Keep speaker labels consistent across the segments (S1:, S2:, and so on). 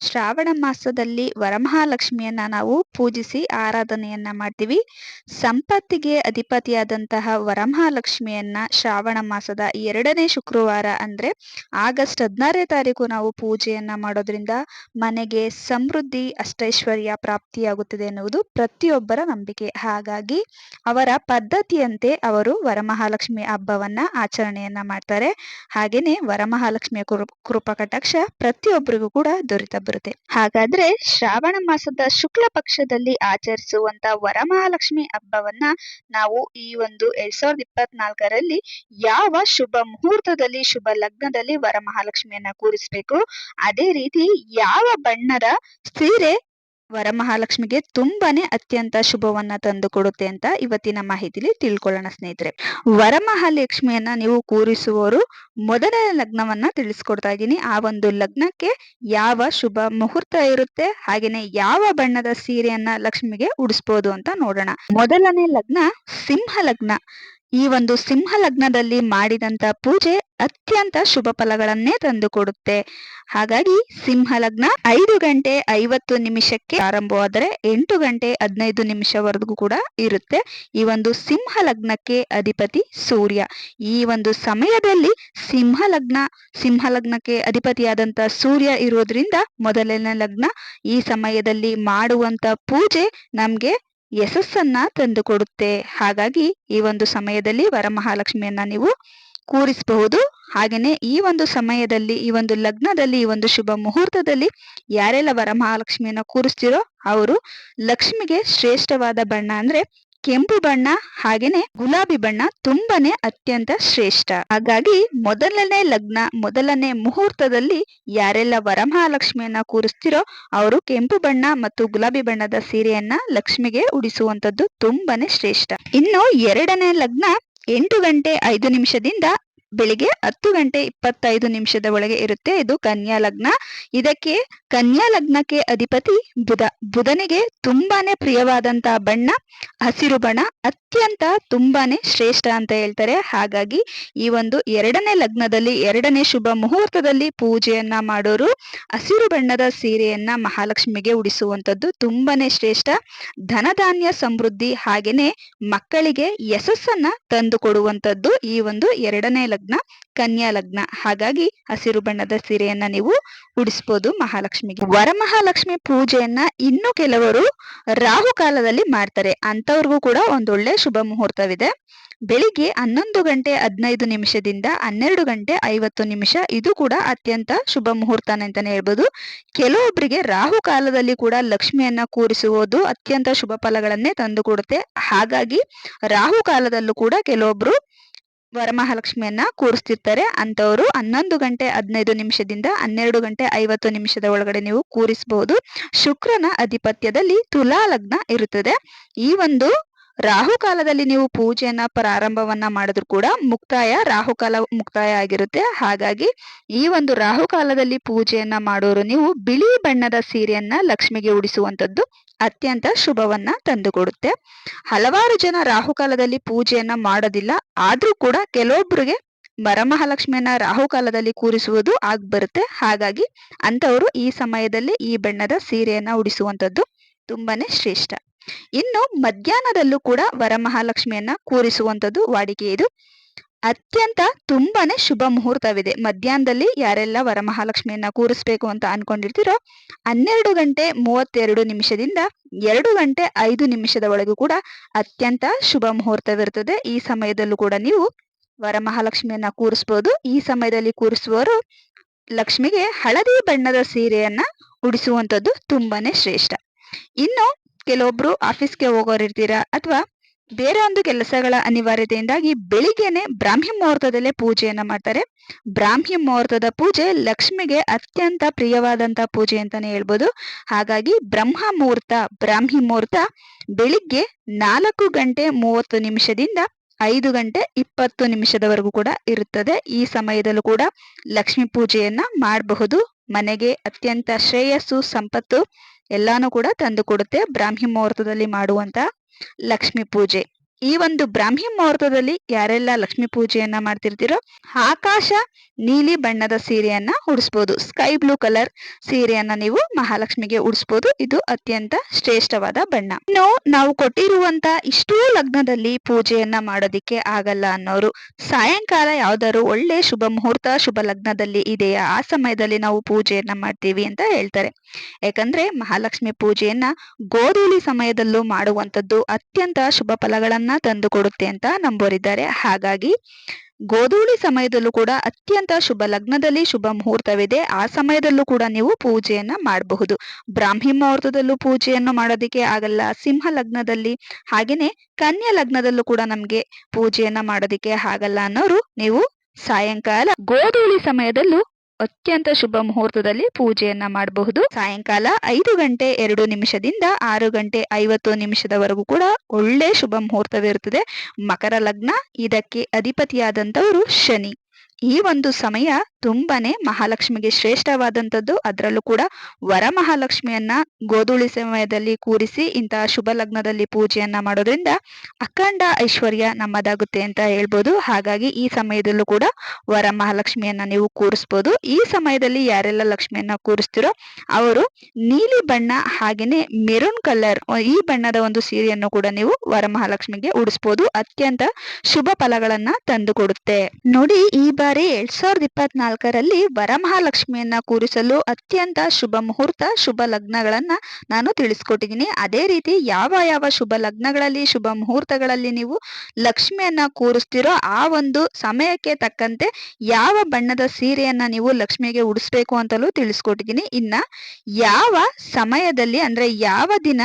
S1: ಶ್ರಾವಣ ಮಾಸದಲ್ಲಿ ವರಮಹಾಲಕ್ಷ್ಮಿಯನ್ನ ನಾವು ಪೂಜಿಸಿ ಆರಾಧನೆಯನ್ನ ಮಾಡ್ತೀವಿ. ಸಂಪತ್ತಿಗೆ ಅಧಿಪತಿಯಾದಂತಹ ವರಮಹಾಲಕ್ಷ್ಮಿಯನ್ನ ಶ್ರಾವಣ ಮಾಸದ ಎರಡನೇ ಶುಕ್ರವಾರ ಅಂದ್ರೆ ಆಗಸ್ಟ್ ಹದಿನಾರನೇ ತಾರೀಕು ನಾವು ಪೂಜೆಯನ್ನ ಮಾಡೋದ್ರಿಂದ ಮನೆಗೆ ಸಮೃದ್ಧಿ, ಅಷ್ಟೈಶ್ವರ್ಯ ಪ್ರಾಪ್ತಿಯಾಗುತ್ತದೆ ಎನ್ನುವುದು ಪ್ರತಿಯೊಬ್ಬರ ನಂಬಿಕೆ. ಹಾಗಾಗಿ ಅವರ ಪದ್ಧತಿಯಂತೆ ಅವರು ವರಮಹಾಲಕ್ಷ್ಮಿ ಹಬ್ಬವನ್ನ ಆಚರಣೆಯನ್ನ ಮಾಡ್ತಾರೆ. ಹಾಗೇನೆ ವರಮಹಾಲಕ್ಷ್ಮಿಯ ಕೃಪ ಕಟಾಕ್ಷ ಪ್ರತಿಯೊಬ್ಬರಿಗೂ ಕೂಡ ದೊರೆತ ಬರುತ್ತೆ ಹಾಗಾದ್ರೆ ಶ್ರಾವಣ ಮಾಸದ ಶುಕ್ಲ ಪಕ್ಷದಲ್ಲಿ ಆಚರಿಸುವಂತ ವರಮಹಾಲಕ್ಷ್ಮಿ ಹಬ್ಬವನ್ನ ನಾವು ಈ ಒಂದು ಎರಡ್ ಸಾವಿರದ ಇಪ್ಪತ್ನಾಲ್ಕರಲ್ಲಿ ಯಾವ ಶುಭ ಮುಹೂರ್ತದಲ್ಲಿ, ಶುಭ ಲಗ್ನದಲ್ಲಿ ವರಮಹಾಲಕ್ಷ್ಮಿಯನ್ನ ಕೂರಿಸ್ಬೇಕು? ಅದೇ ರೀತಿ ಯಾವ ಬಣ್ಣದ ಸೀರೆ ವರಮಹಾಲಕ್ಷ್ಮಿಗೆ ತುಂಬಾನೇ ಅತ್ಯಂತ ಶುಭವನ್ನ ತಂದು ಕೊಡುತ್ತೆ ಅಂತ ಇವತ್ತಿನ ಮಾಹಿತಿಲಿ ತಿಳ್ಕೊಳ್ಳೋಣ ಸ್ನೇಹಿತರೆ. ವರಮಹಾಲಕ್ಷ್ಮಿಯನ್ನ ನೀವು ಕೂರಿಸುವವರು ಮೊದಲನೇ ಲಗ್ನವನ್ನ ತಿಳಿಸ್ಕೊಡ್ತಾ ಇದ್ದೀನಿ. ಆ ಒಂದು ಲಗ್ನಕ್ಕೆ ಯಾವ ಶುಭ ಮುಹೂರ್ತ ಇರುತ್ತೆ, ಹಾಗೇನೆ ಯಾವ ಬಣ್ಣದ ಸೀರೆಯನ್ನ ಲಕ್ಷ್ಮಿಗೆ ಉಡಿಸ್ಬೋದು ಅಂತ ನೋಡೋಣ. ಮೊದಲನೇ ಲಗ್ನ ಸಿಂಹ ಲಗ್ನ. ಈ ಒಂದು ಸಿಂಹ ಲಗ್ನದಲ್ಲಿ ಮಾಡಿದಂತ ಪೂಜೆ ಅತ್ಯಂತ ಶುಭ ಫಲಗಳನ್ನೇ ತಂದುಕೊಡುತ್ತೆ. ಹಾಗಾಗಿ ಸಿಂಹ ಲಗ್ನ ಐದು ಗಂಟೆ ಐವತ್ತು ನಿಮಿಷಕ್ಕೆ ಆರಂಭವಾದರೆ ಎಂಟು ಗಂಟೆ ಹದಿನೈದು ನಿಮಿಷವರೆಗೂ ಕೂಡ ಇರುತ್ತೆ. ಈ ಒಂದು ಸಿಂಹ ಲಗ್ನಕ್ಕೆ ಅಧಿಪತಿ ಸೂರ್ಯ. ಈ ಒಂದು ಸಮಯದಲ್ಲಿ ಸಿಂಹ ಲಗ್ನ ಸಿಂಹ ಲಗ್ನಕ್ಕೆ ಅಧಿಪತಿಯಾದಂತ ಸೂರ್ಯ ಇರೋದ್ರಿಂದ ಮೊದಲನೇ ಲಗ್ನ. ಈ ಸಮಯದಲ್ಲಿ ಮಾಡುವಂತ ಪೂಜೆ ನಮ್ಗೆ ಯಶಸ್ಸನ್ನ ತಂದುಕೊಡುತ್ತೆ. ಹಾಗಾಗಿ ಈ ಒಂದು ಸಮಯದಲ್ಲಿ ವರಮಹಾಲಕ್ಷ್ಮಿಯನ್ನ ನೀವು ಕೂರಿಸಬಹುದು. ಹಾಗೆಯೇ ಈ ಒಂದು ಸಮಯದಲ್ಲಿ, ಈ ಒಂದು ಲಗ್ನದಲ್ಲಿ, ಈ ಒಂದು ಶುಭ ಮುಹೂರ್ತದಲ್ಲಿ ಯಾರೆಲ್ಲ ವರಮಹಾಲಕ್ಷ್ಮಿಯನ್ನ ಕೂರಿಸ್ತೀರೋ ಅವರು ಲಕ್ಷ್ಮಿಗೆ ಶ್ರೇಷ್ಠವಾದ ಬಣ್ಣ ಅಂದ್ರೆ ಕೆಂಪು ಬಣ್ಣ ಹಾಗೇನೆ ಗುಲಾಬಿ ಬಣ್ಣ ತುಂಬಾನೇ ಅತ್ಯಂತ ಶ್ರೇಷ್ಠ. ಹಾಗಾಗಿ ಮೊದಲನೇ ಲಗ್ನ, ಮೊದಲನೇ ಮುಹೂರ್ತದಲ್ಲಿ ಯಾರೆಲ್ಲ ವರಮಹಾಲಕ್ಷ್ಮಿಯನ್ನ ಕೂರಿಸ್ತಿರೋ ಅವರು ಕೆಂಪು ಬಣ್ಣ ಮತ್ತು ಗುಲಾಬಿ ಬಣ್ಣದ ಸೀರೆಯನ್ನ ಲಕ್ಷ್ಮಿಗೆ ಉಡಿಸುವಂತದ್ದು ತುಂಬಾನೇ ಶ್ರೇಷ್ಠ. ಇನ್ನು ಎರಡನೇ ಲಗ್ನ ಎಂಟು ಗಂಟೆ ಐದು ನಿಮಿಷದಿಂದ ಬೆಳಿಗ್ಗೆ ಹತ್ತು ಗಂಟೆ ಇಪ್ಪತ್ತೈದು ನಿಮಿಷದ ಒಳಗೆ ಇರುತ್ತೆ. ಇದು ಕನ್ಯಾ ಲಗ್ನ. ಇದಕ್ಕೆ ಕನ್ಯಾ ಲಗ್ನಕ್ಕೆ ಅಧಿಪತಿ ಬುಧ. ಬುಧನಿಗೆ ತುಂಬಾನೇ ಪ್ರಿಯವಾದಂತಹ ಬಣ್ಣ, ಹಸಿರು ಬಣ್ಣ ಅತ್ಯಂತ ತುಂಬಾನೇ ಶ್ರೇಷ್ಠ ಅಂತ ಹೇಳ್ತಾರೆ. ಹಾಗಾಗಿ ಈ ಒಂದು ಎರಡನೇ ಲಗ್ನದಲ್ಲಿ, ಎರಡನೇ ಶುಭ ಮುಹೂರ್ತದಲ್ಲಿ ಪೂಜೆಯನ್ನ ಮಾಡೋರು ಹಸಿರು ಬಣ್ಣದ ಸೀರೆಯನ್ನ ಮಹಾಲಕ್ಷ್ಮಿಗೆ ಉಡಿಸುವಂತದ್ದು ತುಂಬಾನೇ ಶ್ರೇಷ್ಠ. ಧನಧಾನ್ಯ ಸಮೃದ್ಧಿ ಹಾಗೇನೆ ಮಕ್ಕಳಿಗೆ ಯಶಸ್ಸನ್ನ ತಂದು ಕೊಡುವಂತದ್ದು ಈ ಒಂದು ಎರಡನೇ ಲಗ್ನ. ಕನ್ಯಾ ಲಗ್ನ ಹಾಗಾಗಿ ಹಸಿರು ಬಣ್ಣದ ಸೀರೆಯನ್ನ ನೀವು ಉಡಿಸ್ಬೋದು ಮಹಾಲಕ್ಷ್ಮಿಗೆ. ವರಮಹಾಲಕ್ಷ್ಮಿ ಪೂಜೆಯನ್ನ ಇನ್ನು ಕೆಲವರು ರಾಹು ಕಾಲದಲ್ಲಿ ಮಾಡ್ತಾರೆ. ಅಂತವ್ರಿಗೂ ಕೂಡ ಒಂದೊಳ್ಳೆ ಶುಭ ಮುಹೂರ್ತವಿದೆ. ಬೆಳಿಗ್ಗೆ ಹನ್ನೊಂದು ಗಂಟೆ ಹದಿನೈದು ನಿಮಿಷದಿಂದ ಹನ್ನೆರಡು ಗಂಟೆ ಐವತ್ತು ನಿಮಿಷ ಇದು ಕೂಡ ಅತ್ಯಂತ ಶುಭ ಮುಹೂರ್ತನ ಅಂತಾನೆ ಹೇಳ್ಬೋದು. ಕೆಲವೊಬ್ಬರಿಗೆ ರಾಹು ಕಾಲದಲ್ಲಿ ಕೂಡ ಲಕ್ಷ್ಮಿಯನ್ನ ಕೂರಿಸುವುದು ಅತ್ಯಂತ ಶುಭ ಫಲಗಳನ್ನೇ ತಂದು ಕೊಡುತ್ತೆ ಹಾಗಾಗಿ ರಾಹು ಕಾಲದಲ್ಲೂ ಕೂಡ ಕೆಲವೊಬ್ರು ವರಮಹಾಲಕ್ಷ್ಮಿಯನ್ನ ಕೂರಿಸ್ತಿರ್ತಾರೆ. ಅಂತವರು ಹನ್ನೊಂದು ಗಂಟೆ ಹದಿನೈದು ನಿಮಿಷದಿಂದ ಹನ್ನೆರಡು ಗಂಟೆ ಐವತ್ತು ನಿಮಿಷದ ಒಳಗಡೆ ನೀವು ಕೂರಿಸಬಹುದು ಶುಕ್ರನ ಅಧಿಪತ್ಯದಲ್ಲಿ ತುಲಾ ಲಗ್ನ ಇರುತ್ತದೆ. ಈ ಒಂದು ರಾಹುಕಾಲದಲ್ಲಿ ನೀವು ಪೂಜೆಯನ್ನ ಪ್ರಾರಂಭವನ್ನ ಮಾಡಿದ್ರು ಕೂಡ ಮುಕ್ತಾಯ ರಾಹುಕಾಲ ಮುಕ್ತಾಯ ಆಗಿರುತ್ತೆ. ಹಾಗಾಗಿ ಈ ಒಂದು ರಾಹುಕಾಲದಲ್ಲಿ ಪೂಜೆಯನ್ನ ಮಾಡೋರು ನೀವು ಬಿಳಿ ಬಣ್ಣದ ಸೀರೆಯನ್ನ ಲಕ್ಷ್ಮಿಗೆ ಉಡಿಸುವಂಥದ್ದು ಅತ್ಯಂತ ಶುಭವನ್ನ ತಂದುಕೊಡುತ್ತೆ. ಹಲವಾರು ಜನ ರಾಹುಕಾಲದಲ್ಲಿ ಪೂಜೆಯನ್ನ ಮಾಡೋದಿಲ್ಲ. ಆದ್ರೂ ಕೂಡ ಕೆಲವೊಬ್ಬರಿಗೆ ರಾಹು ರಾಹುಕಾಲದಲ್ಲಿ ಕೂರಿಸುವುದು ಆಗ್ಬರುತ್ತೆ. ಹಾಗಾಗಿ ಅಂತವರು ಈ ಸಮಯದಲ್ಲಿ ಈ ಬಣ್ಣದ ಸೀರೆಯನ್ನ ಉಡಿಸುವಂತದ್ದು ತುಂಬಾನೇ ಶ್ರೇಷ್ಠ. ಇನ್ನು ಮಧ್ಯಾಹ್ನದಲ್ಲೂ ಕೂಡ ವರಮಹಾಲಕ್ಷ್ಮಿಯನ್ನ ಕೂರಿಸುವಂತದ್ದು ವಾಡಿಕೆ ಇದು. ಅತ್ಯಂತ ತುಂಬಾನೇ ಶುಭ ಮುಹೂರ್ತವಿದೆ. ಮಧ್ಯಾಹ್ನದಲ್ಲಿ ಯಾರೆಲ್ಲ ವರಮಹಾಲಕ್ಷ್ಮಿಯನ್ನ ಕೂರಿಸ್ಬೇಕು ಅಂತ ಅನ್ಕೊಂಡಿರ್ತೀರೋ ಹನ್ನೆರಡು ಗಂಟೆ ಮೂವತ್ತೆರಡು ನಿಮಿಷದಿಂದ ಎರಡು ಗಂಟೆ ಐದು ನಿಮಿಷದ ಒಳಗೂ ಕೂಡ ಅತ್ಯಂತ ಶುಭ ಮುಹೂರ್ತವಿರುತ್ತದೆ ಈ ಸಮಯದಲ್ಲೂ ಕೂಡ ನೀವು ವರಮಹಾಲಕ್ಷ್ಮಿಯನ್ನ ಕೂರಿಸ್ಬೋದು. ಈ ಸಮಯದಲ್ಲಿ ಕೂರಿಸುವವರು ಲಕ್ಷ್ಮಿಗೆ ಹಳದಿ ಬಣ್ಣದ ಸೀರೆಯನ್ನ ಉಡಿಸುವಂತದ್ದು ತುಂಬಾನೇ ಶ್ರೇಷ್ಠ. ಇನ್ನು ಕೆಲವೊಬ್ರು ಆಫೀಸ್ಗೆ ಹೋಗೋರಿರ್ತೀರಾ ಅಥವಾ ಬೇರೆ ಒಂದು ಕೆಲಸಗಳ ಅನಿವಾರ್ಯತೆಯಿಂದಾಗಿ ಬೆಳಿಗ್ಗೆನೆ ಬ್ರಾಹ್ಮಿ ಮುಹೂರ್ತದಲ್ಲೇ ಪೂಜೆಯನ್ನ ಮಾಡ್ತಾರೆ. ಬ್ರಾಹ್ಮಿ ಮುಹೂರ್ತದ ಪೂಜೆ ಲಕ್ಷ್ಮಿಗೆ ಅತ್ಯಂತ ಪ್ರಿಯವಾದಂತ ಪೂಜೆ ಅಂತಾನೆ ಹೇಳ್ಬೋದು. ಹಾಗಾಗಿ ಬ್ರಹ್ಮ ಮುಹೂರ್ತ, ಬ್ರಾಹ್ಮಿ ಮುಹೂರ್ತ ಬೆಳಿಗ್ಗೆ ನಾಲ್ಕು ಗಂಟೆ ಮೂವತ್ತು ನಿಮಿಷದಿಂದ ಐದು ಗಂಟೆ ಇಪ್ಪತ್ತು ನಿಮಿಷದವರೆಗೂ ಕೂಡ ಇರುತ್ತದೆ. ಈ ಸಮಯದಲ್ಲೂ ಕೂಡ ಲಕ್ಷ್ಮಿ ಪೂಜೆಯನ್ನ ಮಾಡಬಹುದು. ಮನೆಗೆ ಅತ್ಯಂತ ಶ್ರೇಯಸ್ಸು, ಸಂಪತ್ತು ಎಲ್ಲಾನು ಕೂಡ ತಂದು ಕೊಡುತ್ತೆ. ಬ್ರಾಹ್ಮಿ ಮುಹೂರ್ತದಲ್ಲಿ ಮಾಡುವಂತ ಲಕ್ಷ್ಮಿ ಪೂಜೆ. ಈ ಒಂದು ಬ್ರಾಹ್ಮಿ ಮುಹೂರ್ತದಲ್ಲಿ ಯಾರೆಲ್ಲ ಲಕ್ಷ್ಮಿ ಪೂಜೆಯನ್ನ ಮಾಡ್ತಿರ್ತೀರೋ ಆಕಾಶ ನೀಲಿ ಬಣ್ಣದ ಸೀರೆಯನ್ನ ಉಡಿಸ್ಬೋದು. ಸ್ಕೈ ಬ್ಲೂ ಕಲರ್ ಸೀರೆಯನ್ನ ನೀವು ಮಹಾಲಕ್ಷ್ಮಿಗೆ ಉಡಿಸ್ಬೋದು. ಇದು ಅತ್ಯಂತ ಶ್ರೇಷ್ಠವಾದ ಬಣ್ಣ. ಇನ್ನು ನಾವು ಕೊಟ್ಟಿರುವಂತ ಇಷ್ಟೂ ಲಗ್ನದಲ್ಲಿ ಪೂಜೆಯನ್ನ ಮಾಡೋದಿಕ್ಕೆ ಆಗಲ್ಲ ಅನ್ನೋರು, ಸಾಯಂಕಾಲ ಯಾವ್ದಾದ್ರು ಒಳ್ಳೆ ಶುಭ ಮುಹೂರ್ತ, ಶುಭ ಲಗ್ನದಲ್ಲಿ ಇದೆಯಾ? ಆ ಸಮಯದಲ್ಲಿ ನಾವು ಪೂಜೆಯನ್ನ ಮಾಡ್ತೀವಿ ಅಂತ ಹೇಳ್ತಾರೆ. ಯಾಕಂದ್ರೆ ಮಹಾಲಕ್ಷ್ಮಿ ಪೂಜೆಯನ್ನ ಗೋಧೂಳಿ ಸಮಯದಲ್ಲೂ ಮಾಡುವಂತದ್ದು ಅತ್ಯಂತ ಶುಭ ಫಲಗಳನ್ನ ತಂದು ಕೊಡುತ್ತೆ ಅಂತ ನಂಬೋರಿದ್ದಾರೆ. ಹಾಗಾಗಿ ಗೋಧೂಳಿ ಸಮಯದಲ್ಲೂ ಕೂಡ ಅತ್ಯಂತ ಶುಭ ಲಗ್ನದಲ್ಲಿ ಶುಭ ಮುಹೂರ್ತವಿದೆ. ಆ ಸಮಯದಲ್ಲೂ ಕೂಡ ನೀವು ಪೂಜೆಯನ್ನ ಮಾಡಬಹುದು. ಬ್ರಾಹ್ಮಿ ಮುಹೂರ್ತದಲ್ಲೂ ಪೂಜೆಯನ್ನು ಮಾಡೋದಿಕ್ಕೆ ಆಗಲ್ಲ. ಸಿಂಹ ಲಗ್ನದಲ್ಲಿ ಹಾಗೇನೆ ಕನ್ಯಾ ಲಗ್ನದಲ್ಲೂ ಕೂಡ ನಮ್ಗೆ ಪೂಜೆಯನ್ನ ಮಾಡೋದಿಕ್ಕೆ ಆಗಲ್ಲ ಅನ್ನೋರು ನೀವು ಸಾಯಂಕಾಲ ಗೋಧೂಳಿ ಸಮಯದಲ್ಲೂ ಅತ್ಯಂತ ಶುಭ ಮುಹೂರ್ತದಲ್ಲಿ ಪೂಜೆಯನ್ನ ಮಾಡಬಹುದು. ಸಾಯಂಕಾಲ ಐದು ಗಂಟೆ ಎರಡು ನಿಮಿಷದಿಂದ ಆರು ಗಂಟೆ ಐವತ್ತು ನಿಮಿಷದವರೆಗೂ ಕೂಡ ಒಳ್ಳೆ ಶುಭ ಮುಹೂರ್ತವಿರುತ್ತದೆ. ಮಕರ ಲಗ್ನ, ಇದಕ್ಕೆ ಅಧಿಪತಿಯಾದಂಥವರು ಶನಿ. ಈ ಒಂದು ಸಮಯ ತುಂಬಾನೇ ಮಹಾಲಕ್ಷ್ಮಿಗೆ ಶ್ರೇಷ್ಠವಾದಂಥದ್ದು. ಅದರಲ್ಲೂ ಕೂಡ ವರಮಹಾಲಕ್ಷ್ಮಿಯನ್ನ ಗೋಧೂಳಿ ಸಮಯದಲ್ಲಿ ಕೂರಿಸಿ ಇಂತಹ ಶುಭ ಲಗ್ನದಲ್ಲಿ ಪೂಜೆಯನ್ನ ಮಾಡೋದ್ರಿಂದ ಅಖಂಡ ಐಶ್ವರ್ಯ ನಮ್ಮದಾಗುತ್ತೆ ಅಂತ ಹೇಳ್ಬೋದು. ಹಾಗಾಗಿ ಈ ಸಮಯದಲ್ಲೂ ಕೂಡ ವರಮಹಾಲಕ್ಷ್ಮಿಯನ್ನ ನೀವು ಕೂರಿಸ್ಬೋದು. ಈ ಸಮಯದಲ್ಲಿ ಯಾರೆಲ್ಲ ಲಕ್ಷ್ಮಿಯನ್ನ ಕೂರಿಸ್ತಿರೋ ಅವರು ನೀಲಿ ಬಣ್ಣ ಹಾಗೇನೆ ಮೆರೂನ್ ಕಲರ್ ಈ ಬಣ್ಣದ ಒಂದು ಸೀರೆಯನ್ನು ಕೂಡ ನೀವು ವರಮಹಾಲಕ್ಷ್ಮಿಗೆ ಉಡಿಸ್ಬೋದು. ಅತ್ಯಂತ ಶುಭ ಫಲಗಳನ್ನ ತಂದು ಕೊಡುತ್ತೆ ನೋಡಿ, ಈ ಬಾರಿ ಎರಡ್ ಸಾವಿರದ ಇಪ್ಪತ್ನಾಲ್ಕರಲ್ಲಿ ವರಮಹಾಲಕ್ಷ್ಮಿಯನ್ನ ಕೂರಿಸಲು ಅತ್ಯಂತ ಶುಭ ಮುಹೂರ್ತ, ಶುಭ ಲಗ್ನಗಳನ್ನ ನಾನು ತಿಳಿಸ್ಕೊಟ್ಟಿದ್ದೀನಿ. ಅದೇ ರೀತಿ ಯಾವ ಯಾವ ಶುಭ ಲಗ್ನಗಳಲ್ಲಿ, ಶುಭ ಮುಹೂರ್ತಗಳಲ್ಲಿ ನೀವು ಲಕ್ಷ್ಮಿಯನ್ನ ಕೂರಿಸ್ತಿರೋ ಆ ಒಂದು ಸಮಯಕ್ಕೆ ತಕ್ಕಂತೆ ಯಾವ ಬಣ್ಣದ ಸೀರೆಯನ್ನ ನೀವು ಲಕ್ಷ್ಮಿಗೆ ಉಡಿಸ್ಬೇಕು ಅಂತಲೂ ತಿಳಿಸ್ಕೊಟ್ಟಿದ್ದೀನಿ. ಇನ್ನ ಯಾವ ಸಮಯದಲ್ಲಿ ಅಂದ್ರೆ ಯಾವ ದಿನ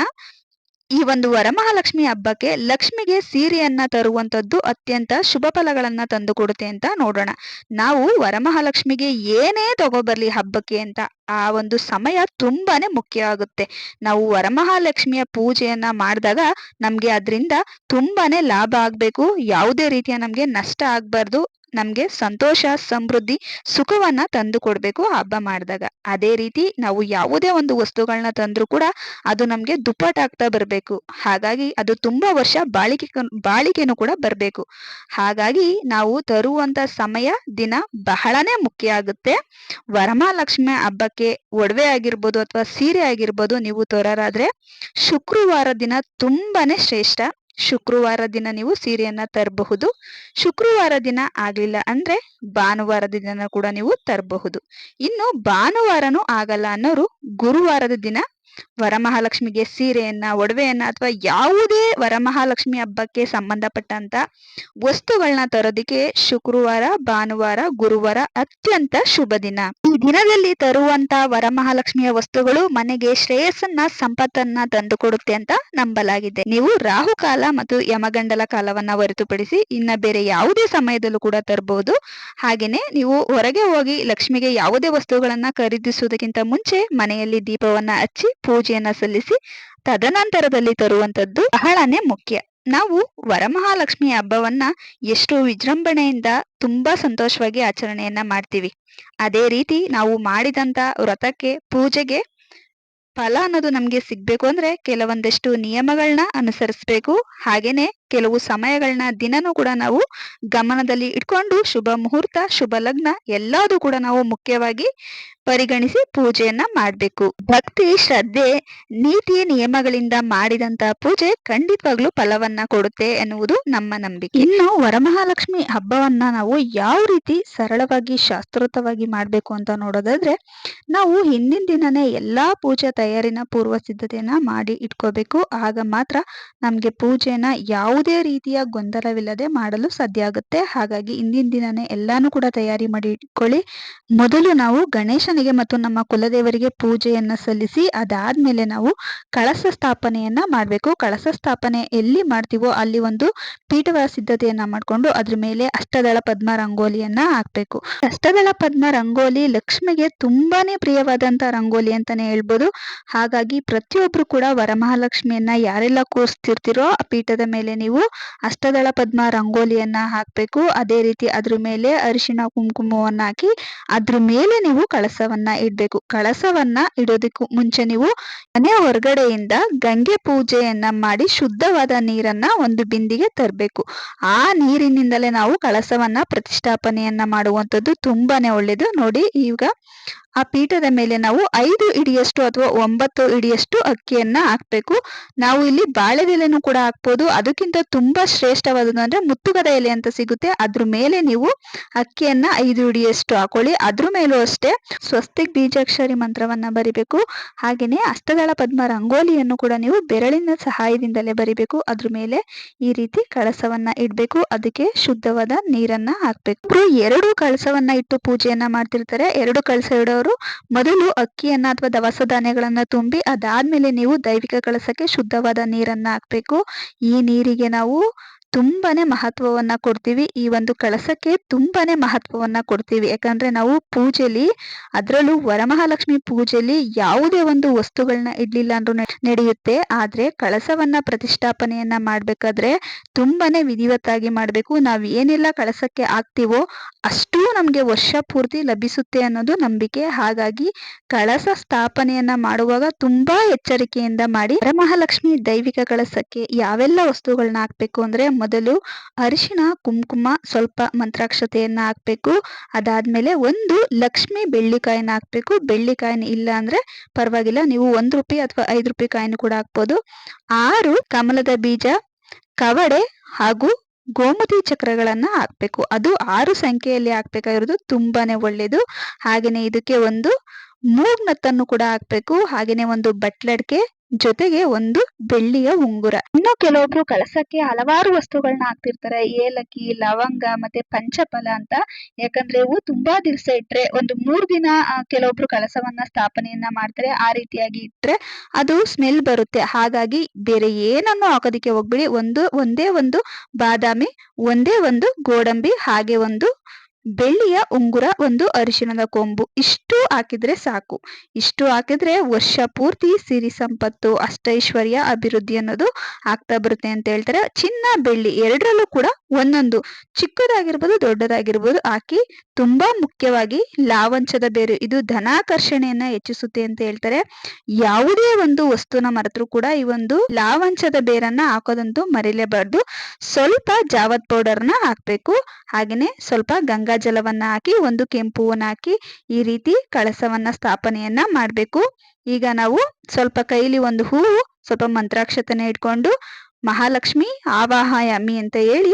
S1: ಈ ಒಂದು ವರಮಹಾಲಕ್ಷ್ಮಿ ಹಬ್ಬಕ್ಕೆ ಲಕ್ಷ್ಮಿಗೆ ಸೀರೆಯನ್ನ ತರುವಂತದ್ದು ಅತ್ಯಂತ ಶುಭ ಫಲಗಳನ್ನ ತಂದು ಕೊಡುತ್ತೆ ಅಂತ ನೋಡೋಣ. ನಾವು ವರಮಹಾಲಕ್ಷ್ಮಿಗೆ ಏನೇ ತಗೋಬರ್ಲಿ ಹಬ್ಬಕ್ಕೆ ಅಂತ. ಆ ಒಂದು ಸಮಯ ತುಂಬಾನೇ ಮುಖ್ಯ ಆಗುತ್ತೆ. ನಾವು ವರಮಹಾಲಕ್ಷ್ಮಿಯ ಪೂಜೆಯನ್ನ ಮಾಡಿದಾಗ ನಮ್ಗೆ ಅದರಿಂದ ತುಂಬಾನೇ ಲಾಭ ಆಗ್ಬೇಕು. ಯಾವುದೇ ರೀತಿಯ ನಮ್ಗೆ ನಷ್ಟ ಆಗ್ಬಾರ್ದು. ನಮ್ಗೆ ಸಂತೋಷ, ಸಮೃದ್ಧಿ, ಸುಖವನ್ನ ತಂದು ಕೊಡ್ಬೇಕು ಹಬ್ಬ ಮಾಡಿದಾಗ. ಅದೇ ರೀತಿ ನಾವು ಯಾವುದೇ ಒಂದು ವಸ್ತುಗಳನ್ನ ತಂದ್ರು ಕೂಡ ಅದು ನಮ್ಗೆ ದುಪ್ಪಟ್ಟಾಗ್ತಾ ಬರ್ಬೇಕು. ಹಾಗಾಗಿ ಅದು ತುಂಬಾ ವರ್ಷ ಬಾಳಿಕೆ ಬಾಳಿಕೆನು ಕೂಡ ಬರ್ಬೇಕು. ಹಾಗಾಗಿ ನಾವು ತರುವಂತ ಸಮಯ ದಿನ ಬಹಳನೇ ಮುಖ್ಯ ಆಗುತ್ತೆ. ವರಮಹಾಲಕ್ಷ್ಮಿ ಹಬ್ಬಕ್ಕೆ ಒಡವೆ ಆಗಿರ್ಬೋದು ಅಥವಾ ಸೀರೆ ಆಗಿರ್ಬೋದು ನೀವು ತರೋರಾದ್ರೆ ಶುಕ್ರವಾರ ದಿನ ತುಂಬಾನೇ ಶ್ರೇಷ್ಠ. ಶುಕ್ರವಾರ ದಿನ ನೀವು ಸೀರೆಯನ್ನ ತರಬಹುದು. ಶುಕ್ರವಾರ ದಿನ ಆಗ್ಲಿಲ್ಲ ಅಂದ್ರೆ ಭಾನುವಾರದ ದಿನ ಕೂಡ ನೀವು ತರಬಹುದು. ಇನ್ನು ಭಾನುವಾರನೂ ಆಗಲ್ಲ ಅನ್ನೋರು ಗುರುವಾರದ ದಿನ ವರಮಹಾಲಕ್ಷ್ಮಿಗೆ ಸೀರೆಯನ್ನ, ಒಡವೆಯನ್ನ ಅಥವಾ ಯಾವುದೇ ವರಮಹಾಲಕ್ಷ್ಮಿ ಹಬ್ಬಕ್ಕೆ ಸಂಬಂಧಪಟ್ಟಂತ ವಸ್ತುಗಳನ್ನ ತರೋದಿಕ್ಕೆ ಶುಕ್ರವಾರ, ಭಾನುವಾರ, ಗುರುವಾರ ಅತ್ಯಂತ ಶುಭ ದಿನ. ಈ ದಿನದಲ್ಲಿ ತರುವಂತ ವರಮಹಾಲಕ್ಷ್ಮಿಯ ವಸ್ತುಗಳು ಮನೆಗೆ ಶ್ರೇಯಸ್ಸನ್ನ, ಸಂಪತ್ತನ್ನ ತಂದುಕೊಡುತ್ತೆ ಅಂತ ನಂಬಲಾಗಿದೆ. ನೀವು ರಾಹುಕಾಲ ಮತ್ತು ಯಮಗಂಡಲ ಕಾಲವನ್ನ ಹೊರತುಪಡಿಸಿ ಇನ್ನ ಬೇರೆ ಯಾವುದೇ ಸಮಯದಲ್ಲೂ ಕೂಡ ತರಬಹುದು ಹಾಗೇನೆ ನೀವು ಹೊರಗೆ ಹೋಗಿ ಲಕ್ಷ್ಮಿಗೆ ಯಾವುದೇ ವಸ್ತುಗಳನ್ನ ಖರೀದಿಸುವುದಕ್ಕಿಂತ ಮುಂಚೆ ಮನೆಯಲ್ಲಿ ದೀಪವನ್ನ ಹಚ್ಚಿ ಪೂಜೆಯನ್ನ ಸಲ್ಲಿಸಿ ತದನಂತರದಲ್ಲಿ ತರುವಂತದ್ದು ಬಹಳನೇ ಮುಖ್ಯ. ನಾವು ವರಮಹಾಲಕ್ಷ್ಮಿ ಹಬ್ಬವನ್ನ ಎಷ್ಟು ವಿಜೃಂಭಣೆಯಿಂದ ತುಂಬಾ ಸಂತೋಷವಾಗಿ ಆಚರಣೆಯನ್ನ ಮಾಡ್ತೀವಿ. ಅದೇ ರೀತಿ ನಾವು ಮಾಡಿದಂತ ವ್ರತಕ್ಕೆ, ಪೂಜೆಗೆ ಫಲ ಅನ್ನೋದು ನಮ್ಗೆ ಸಿಗ್ಬೇಕು ಅಂದ್ರೆ ಕೆಲವೊಂದಷ್ಟು ನಿಯಮಗಳನ್ನ ಅನುಸರಿಸ್ಬೇಕು. ಹಾಗೇನೆ ಕೆಲವು ಸಮಯಗಳನ್ನ ದಿನನೂ ಕೂಡ ನಾವು ಗಮನದಲ್ಲಿ ಇಟ್ಕೊಂಡು ಶುಭ ಮುಹೂರ್ತ, ಶುಭ ಲಗ್ನ ಎಲ್ಲದೂ ಕೂಡ ನಾವು ಮುಖ್ಯವಾಗಿ ಪರಿಗಣಿಸಿ ಪೂಜೆಯನ್ನ ಮಾಡಬೇಕು. ಭಕ್ತಿ, ಶ್ರದ್ಧೆ, ನೀತಿ, ನಿಯಮಗಳಿಂದ ಮಾಡಿದಂತ ಪೂಜೆ ಖಂಡಿತವಾಗ್ಲೂ ಫಲವನ್ನ ಕೊಡುತ್ತೆ ಎನ್ನುವುದು ನಮ್ಮ ನಂಬಿಕೆ. ಇನ್ನು ವರಮಹಾಲಕ್ಷ್ಮಿ ಹಬ್ಬವನ್ನ ನಾವು ಯಾವ ರೀತಿ ಸರಳವಾಗಿ, ಶಾಸ್ತ್ರೋತವಾಗಿ ಮಾಡ್ಬೇಕು ಅಂತ ನೋಡೋದಾದ್ರೆ, ನಾವು ಹಿಂದಿನ ದಿನನೇ ಎಲ್ಲಾ ಪೂಜೆ ತಯಾರಿನ ಪೂರ್ವ ಸಿದ್ಧತೆಯನ್ನ ಮಾಡಿ ಇಟ್ಕೋಬೇಕು. ಆಗ ಮಾತ್ರ ನಮ್ಗೆ ಪೂಜೆನ ಯಾವುದೇ ರೀತಿಯ ಗೊಂದಲವಿಲ್ಲದೆ ಮಾಡಲು ಸಾಧ್ಯ ಆಗುತ್ತೆ. ಹಾಗಾಗಿ ಇಂದಿನ ದಿನನೇ ಎಲ್ಲಾನು ಕೂಡ ತಯಾರಿ ಮಾಡಿ ಇಟ್ಕೊಳ್ಳಿ ಮೊದಲು ನಾವು ಗಣೇಶನಿಗೆ ಮತ್ತು ನಮ್ಮ ಕುಲದೇವರಿಗೆ ಪೂಜೆಯನ್ನ ಸಲ್ಲಿಸಿ, ಅದಾದ್ಮೇಲೆ ನಾವು ಕಳಸ ಸ್ಥಾಪನೆಯನ್ನ ಮಾಡಬೇಕು. ಕಳಸ ಸ್ಥಾಪನೆ ಎಲ್ಲಿ ಮಾಡ್ತೀವೋ ಅಲ್ಲಿ ಒಂದು ಪೀಠವ ಸಿದ್ಧತೆಯನ್ನ ಮಾಡ್ಕೊಂಡು ಅದ್ರ ಮೇಲೆ ಅಷ್ಟದಳ ಪದ್ಮ ರಂಗೋಲಿಯನ್ನ ಹಾಕ್ಬೇಕು. ಅಷ್ಟದಳ ಪದ್ಮ ರಂಗೋಲಿ ಲಕ್ಷ್ಮಿಗೆ ತುಂಬಾನೇ ಪ್ರಿಯವಾದಂತ ರಂಗೋಲಿ ಅಂತಾನೆ ಹೇಳ್ಬೋದು. ಹಾಗಾಗಿ ಪ್ರತಿಯೊಬ್ರು ಕೂಡ ವರಮಹಾಲಕ್ಷ್ಮಿಯನ್ನ ಯಾರೆಲ್ಲ ಕೂರಿಸ್ತಿರ್ತಿರೋ ಆ ಪೀಠದ ಮೇಲೆ ನೀವು ಅಷ್ಟದಳ ಪದ್ಮ ರಂಗೋಲಿಯನ್ನ ಹಾಕಬೇಕು. ಅದೇ ರೀತಿ ಅದ್ರ ಮೇಲೆ ಅರಿಶಿಣ ಕುಂಕುಮವನ್ನ ಹಾಕಿ ಅದ್ರ ಮೇಲೆ ನೀವು ಕಳಸವನ್ನ ಇಡಬೇಕು. ಕಳಸವನ್ನ ಇಡೋದಕ್ಕೂ ಮುಂಚೆ ನೀವು ಮನೆ ಹೊರಗಡೆಯಿಂದ ಗಂಗೆ ಪೂಜೆಯನ್ನ ಮಾಡಿ ಶುದ್ಧವಾದ ನೀರನ್ನ ಒಂದು ಬಿಂದಿಗೆ ತರಬೇಕು. ಆ ನೀರಿನಿಂದಲೇ ನಾವು ಕಳಸವನ್ನ ಪ್ರತಿಷ್ಠಾಪನೆಯನ್ನ ಮಾಡುವಂಥದ್ದು ತುಂಬಾನೇ ಒಳ್ಳೇದು. ನೋಡಿ ಈಗ ಆ ಪೀಠದ ಮೇಲೆ ನಾವು ಐದು ಇಡಿಯಷ್ಟು ಅಥವಾ ಒಂಬತ್ತು ಇಡಿಯಷ್ಟು ಅಕ್ಕಿಯನ್ನು ಹಾಕಬೇಕು. ನಾವು ಇಲ್ಲಿ ಬಾಳೆದೆಲೆನೂ ಕೂಡ ಹಾಕ್ಬೋದು. ಅದಕ್ಕಿಂತ ತುಂಬಾ ಶ್ರೇಷ್ಠವಾದದ್ದು ಅಂದರೆ ಮುತ್ತುಗದ ಎಲೆ ಅಂತ ಸಿಗುತ್ತೆ. ಅದ್ರ ಮೇಲೆ ನೀವು ಅಕ್ಕಿಯನ್ನು ಐದು ಇಡಿಯಷ್ಟು ಹಾಕೊಳ್ಳಿ. ಅದ್ರ ಮೇಲೂ ಅಷ್ಟೇ ಸ್ವಸ್ತಿಕ್ ಬೀಜಾಕ್ಷರಿ ಮಂತ್ರವನ್ನ ಬರಿಬೇಕು. ಹಾಗೆಯೇ ಅಷ್ಟದಳ ಪದ್ಮ ರಂಗೋಲಿಯನ್ನು ಕೂಡ ನೀವು ಬೆರಳಿನ ಸಹಾಯದಿಂದಲೇ ಬರಿಬೇಕು. ಅದ್ರ ಮೇಲೆ ಈ ರೀತಿ ಕಳಸವನ್ನು ಇಡಬೇಕು. ಅದಕ್ಕೆ ಶುದ್ಧವಾದ ನೀರನ್ನ ಹಾಕ್ಬೇಕು. ಎರಡು ಕಳಸವನ್ನು ಇಟ್ಟು ಪೂಜೆಯನ್ನು ಮಾಡ್ತಿರ್ತಾರೆ. ಎರಡು ಕಳಸ ಇಡೋರು ಮೊದಲು ಅಕ್ಕಿಯನ್ನ ಅಥವಾ ದವಸ ಧಾನ್ಯಗಳನ್ನ ತುಂಬಿ, ಅದಾದ್ಮೇಲೆ ನೀವು ದೈವಿಕ ಕಳಸಕ್ಕೆ ಶುದ್ಧವಾದ ನೀರನ್ನ ಹಾಕ್ಬೇಕು. ಈ ನೀರಿಗೆ ನಾವು ತುಂಬಾನೇ ಮಹತ್ವವನ್ನ ಕೊಡ್ತೀವಿ. ಈ ಒಂದು ಕಳಸಕ್ಕೆ ತುಂಬಾನೇ ಮಹತ್ವವನ್ನ ಕೊಡ್ತೀವಿ. ಯಾಕಂದ್ರೆ ನಾವು ಪೂಜೆಲಿ, ಅದರಲ್ಲೂ ವರಮಹಾಲಕ್ಷ್ಮಿ ಪೂಜೆಲಿ ಯಾವುದೇ ಒಂದು ವಸ್ತುಗಳನ್ನ ಇಡ್ಲಿಲ್ಲ ಅಂದ್ರೂ ನಡೆಯುತ್ತೆ. ಆದ್ರೆ ಕಳಸವನ್ನ ಪ್ರತಿಷ್ಠಾಪನೆಯನ್ನ ಮಾಡ್ಬೇಕಾದ್ರೆ ತುಂಬಾನೇ ವಿಧಿವತ್ತಾಗಿ ಮಾಡಬೇಕು. ನಾವು ಏನೆಲ್ಲ ಕಳಸಕ್ಕೆ ಹಾಕ್ತಿವೋ ಅಷ್ಟೂ ನಮ್ಗೆ ವರ್ಷ ಪೂರ್ತಿ ಲಭಿಸುತ್ತೆ ಅನ್ನೋದು ನಂಬಿಕೆ. ಹಾಗಾಗಿ ಕಳಸ ಸ್ಥಾಪನೆಯನ್ನ ಮಾಡುವಾಗ ತುಂಬಾ ಎಚ್ಚರಿಕೆಯಿಂದ ಮಾಡಿ. ವರಮಹಾಲಕ್ಷ್ಮಿ ದೈವಿಕ ಕಳಸಕ್ಕೆ ಯಾವೆಲ್ಲ ವಸ್ತುಗಳನ್ನ ಹಾಕ್ಬೇಕು ಅಂದ್ರೆ ಮೊದಲು ಅರಿಶಿಣ, ಕುಂಕುಮ ಸ್ವಲ್ಪ ಮಂತ್ರಾಕ್ಷತೆಯನ್ನು ಹಾಕ್ಬೇಕು. ಅದಾದ್ಮೇಲೆ ಒಂದು ಲಕ್ಷ್ಮಿ ಬೆಳ್ಳಿಕಾಯಿನ ಹಾಕ್ಬೇಕು. ಬೆಳ್ಳಿಕಾಯಿನ ಇಲ್ಲ ಅಂದ್ರೆ ಪರವಾಗಿಲ್ಲ, ನೀವು ಒಂದು ರೂಪಾಯಿ ಅಥವಾ ಐದು ರೂಪಾಯಿ ಕಾಯಿನ ಕೂಡ ಹಾಕ್ಬೋದು. ಆರು ಕಮಲದ ಬೀಜ, ಕವಡೆ ಹಾಗೂ ಗೋಮತಿ ಚಕ್ರಗಳನ್ನ ಹಾಕ್ಬೇಕು. ಅದು ಆರು ಸಂಖ್ಯೆಯಲ್ಲಿ ಹಾಕ್ಬೇಕಾಗಿರೋದು ತುಂಬಾನೇ ಒಳ್ಳೇದು. ಹಾಗೆಯೇ ಇದಕ್ಕೆ ಒಂದು ಮೂಗ್ನತ್ತನ್ನು ಕೂಡ ಹಾಕ್ಬೇಕು. ಹಾಗೆಯೇ ಒಂದು ಬಟ್ಲಡ್ಕೆ ಜೊತೆಗೆ ಒಂದು ಬೆಳ್ಳಿಯ ಉಂಗುರ. ಇನ್ನು ಕೆಲವೊಬ್ರು ಕಳಸಕ್ಕೆ ಹಲವಾರು ವಸ್ತುಗಳನ್ನ ಹಾಕ್ತಿರ್ತಾರೆ. ಏಲಕ್ಕಿ, ಲವಂಗ ಮತ್ತೆ ಪಂಚಫಲ ಅಂತ. ಯಾಕಂದ್ರೆ ಇವು ತುಂಬಾ ದಿವಸ ಇಟ್ರೆ ಒಂದು ಮೂರ್ ದಿನ ಕೆಲವೊಬ್ರು ಕಳಸವನ್ನ ಸ್ಥಾಪನೆಯನ್ನ ಮಾಡ್ತಾರೆ. ಆ ರೀತಿಯಾಗಿ ಇಟ್ರೆ ಅದು ಸ್ಮೆಲ್ ಬರುತ್ತೆ. ಹಾಗಾಗಿ ಬೇರೆ ಏನನ್ನು ಹಾಕೋದಿಕ್ಕೆ ಹೋಗ್ಬಿಡಿ. ಒಂದು, ಒಂದೇ ಒಂದು ಬಾದಾಮಿ, ಒಂದೇ ಒಂದು ಗೋಡಂಬಿ, ಹಾಗೆ ಒಂದು ಬೆಳ್ಳಿಯ ಉಂಗುರ ಒಂದು ಅರಿಶಿಣದ ಕೊಂಬು. ಇಷ್ಟು ಹಾಕಿದ್ರೆ ಸಾಕು. ಇಷ್ಟು ಹಾಕಿದ್ರೆ ವರ್ಷ ಪೂರ್ತಿ ಸಿರಿ ಸಂಪತ್ತು, ಅಷ್ಟೈಶ್ವರ್ಯ ಅಭಿವೃದ್ಧಿ ಅನ್ನೋದು ಆಗ್ತಾ ಬರುತ್ತೆ ಅಂತ ಹೇಳ್ತಾರೆ. ಚಿನ್ನ ಬೆಳ್ಳಿ ಎರಡರಲ್ಲೂ ಕೂಡ ಒಂದೊಂದು. ಚಿಕ್ಕದಾಗಿರ್ಬೋದು, ದೊಡ್ಡದಾಗಿರ್ಬೋದು ಹಾಕಿ ತುಂಬಾ ಮುಖ್ಯವಾಗಿ ಲಾವಂಚದ ಬೇರು. ಇದು ಧನಾಕರ್ಷಣೆಯನ್ನ ಹೆಚ್ಚಿಸುತ್ತೆ ಅಂತ ಹೇಳ್ತಾರೆ. ಯಾವುದೇ ಒಂದು ವಸ್ತುನ ಮರೆತರೂ ಕೂಡ ಈ ಒಂದು ಲಾವಂಚದ ಬೇರನ್ನ ಹಾಕೋದಂತೂ ಮರಿಲೇಬಾರ್ದು. ಸ್ವಲ್ಪ ಜಾವತ್ ಪೌಡರ್ನ ಹಾಕ್ಬೇಕು. ಹಾಗೆಯೇ ಸ್ವಲ್ಪ ಗಂಗಾ ಜಲವನ್ನ ಹಾಕಿ, ಒಂದು ಕೆಂಪು ಹಾಕಿ, ಈ ರೀತಿ ಕಳಸವನ್ನ ಸ್ಥಾಪನೆಯನ್ನ ಮಾಡಬೇಕು. ಈಗ ನಾವು ಸ್ವಲ್ಪ ಕೈಲಿ ಒಂದು ಹೂವು, ಸ್ವಲ್ಪ ಮಂತ್ರಾಕ್ಷತನ ಇಟ್ಕೊಂಡು ಮಹಾಲಕ್ಷ್ಮಿ ಆವಾಹಯಾಮಿ ಅಂತ ಹೇಳಿ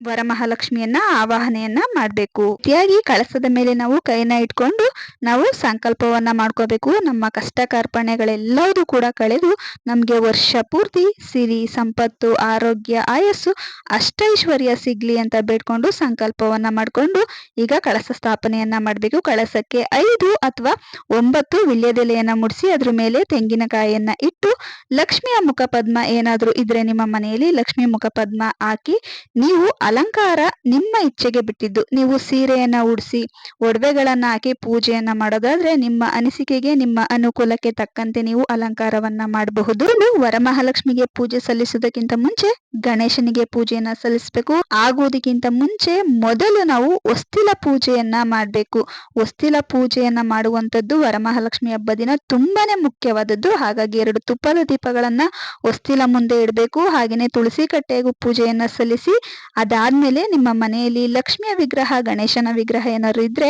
S1: ವರಮಹಾಲಕ್ಷ್ಮಿಯನ್ನ ಆವಾಹನೆಯನ್ನ ಮಾಡಬೇಕು. ರೀತಿಯಾಗಿ ಕಳಸದ ಮೇಲೆ ನಾವು ಕೈನ ಇಟ್ಕೊಂಡು ನಾವು ಸಂಕಲ್ಪವನ್ನ ಮಾಡ್ಕೋಬೇಕು. ನಮ್ಮ ಕಷ್ಟ ಕಾರ್ಪಣ್ಯಗಳೆಲ್ಲದೂ ಕೂಡ ಕಳೆದು ನಮ್ಗೆ ವರ್ಷ ಪೂರ್ತಿ ಸಿರಿ, ಸಂಪತ್ತು, ಆರೋಗ್ಯ, ಆಯಸ್ಸು ಅಷ್ಟೈಶ್ವರ್ಯ ಸಿಗ್ಲಿ ಅಂತ ಬೇಡ್ಕೊಂಡು ಸಂಕಲ್ಪವನ್ನ ಮಾಡ್ಕೊಂಡು ಈಗ ಕಳಸ ಸ್ಥಾಪನೆಯನ್ನ ಮಾಡಬೇಕು. ಕಳಸಕ್ಕೆ ಐದು ಅಥವಾ ಒಂಬತ್ತು ವಿಲ್ಯದೆಲೆಯನ್ನ ಮುಡಿಸಿ ಅದ್ರ ಮೇಲೆ ತೆಂಗಿನಕಾಯಿಯನ್ನ ಇಟ್ಟು ಲಕ್ಷ್ಮಿಯ ಮುಖಪದ್ಮ ಏನಾದರೂ ಇದ್ರೆ ನಿಮ್ಮ ಮನೆಯಲ್ಲಿ ಲಕ್ಷ್ಮಿ ಮುಖಪದ್ಮ ಹಾಕಿ ನೀವು ಅಲಂಕಾರ ನಿಮ್ಮ ಇಚ್ಛೆಗೆ ಬಿಟ್ಟಿದ್ದು. ನೀವು ಸೀರೆಯನ್ನ ಉಡಿಸಿ, ಒಡವೆಗಳನ್ನ ಹಾಕಿ ಪೂಜೆಯನ್ನ ಮಾಡೋದಾದ್ರೆ ನಿಮ್ಮ ಅನಿಸಿಕೆಗೆ, ನಿಮ್ಮ ಅನುಕೂಲಕ್ಕೆ ತಕ್ಕಂತೆ ನೀವು ಅಲಂಕಾರವನ್ನ ಮಾಡಬಹುದು. ವರಮಹಾಲಕ್ಷ್ಮಿಗೆ ಪೂಜೆ ಸಲ್ಲಿಸುವುದಕ್ಕಿಂತ ಮುಂಚೆ ಗಣೇಶನಿಗೆ ಪೂಜೆಯನ್ನ ಸಲ್ಲಿಸಬೇಕು. ಆಗುವುದಕ್ಕಿಂತ ಮುಂಚೆ ಮೊದಲು ನಾವು ಹೊಸ್ತಿಲ ಪೂಜೆಯನ್ನ ಮಾಡಬೇಕು. ಹೊಸ್ತಿಲ ಪೂಜೆಯನ್ನ ಮಾಡುವಂತದ್ದು ವರಮಹಾಲಕ್ಷ್ಮಿ ಹಬ್ಬ ದಿನ ತುಂಬಾನೇ ಮುಖ್ಯವಾದದ್ದು. ಹಾಗಾಗಿ ಎರಡು ತುಪ್ಪದ ದೀಪಗಳನ್ನ ಹೊಸ್ತಿಲ ಮುಂದೆ ಇಡಬೇಕು. ಹಾಗೆಯೇ ತುಳಸಿ ಕಟ್ಟೆಗೂ ಪೂಜೆಯನ್ನ ಸಲ್ಲಿಸಿ, ಅದ ಅದಾದ್ಮೇಲೆ ನಿಮ್ಮ ಮನೆಯಲ್ಲಿ ಲಕ್ಷ್ಮಿಯ ವಿಗ್ರಹ ಗಣೇಶನ ವಿಗ್ರಹ ಏನಾದ್ರು ಇದ್ರೆ